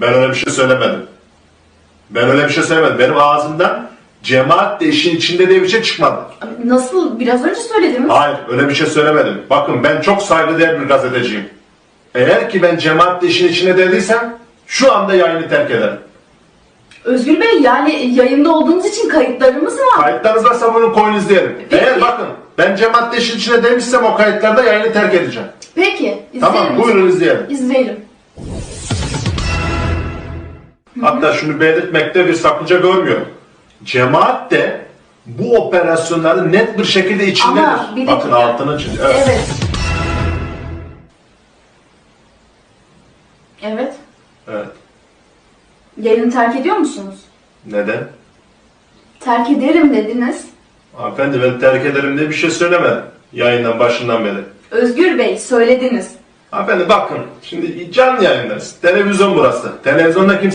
Ben öyle bir şey söylemedim. Ben öyle bir şey söylemedim. Benim ağzımdan cemaat de işin içinde diye bir şey çıkmadı. Nasıl? Biraz önce söylediniz. Hayır öyle bir şey söylemedim. Bakın ben çok saygıdeğer bir gazeteciyim. Eğer ki ben cemaat de işin içinde dediysem şu anda yayını terk ederim. Özgür Bey yani yayında olduğunuz için kayıtlarımız var. Kayıtlarınız varsa bunu koyun izleyelim. Peki. Eğer bakın ben cemaat de işin içinde demişsem o kayıtlarda yayını terk edeceğim. Peki. izleyelim. Tamam buyurun izleyelim. İzleyelim. Hatta şunu belirtmekte bir sakınca görmüyorum. Cemaat de bu operasyonların net bir şekilde içindedir. Ama bir Bakın dakika. altını çiz. Evet. Evet. Evet. evet. Yayını terk ediyor musunuz? Neden? Terk ederim dediniz. Hanımefendi ben terk ederim diye bir şey söylemedim. Yayından başından beri. Özgür Bey söylediniz. Hanımefendi bakın şimdi canlı yayındayız. Televizyon burası. Televizyonda kimse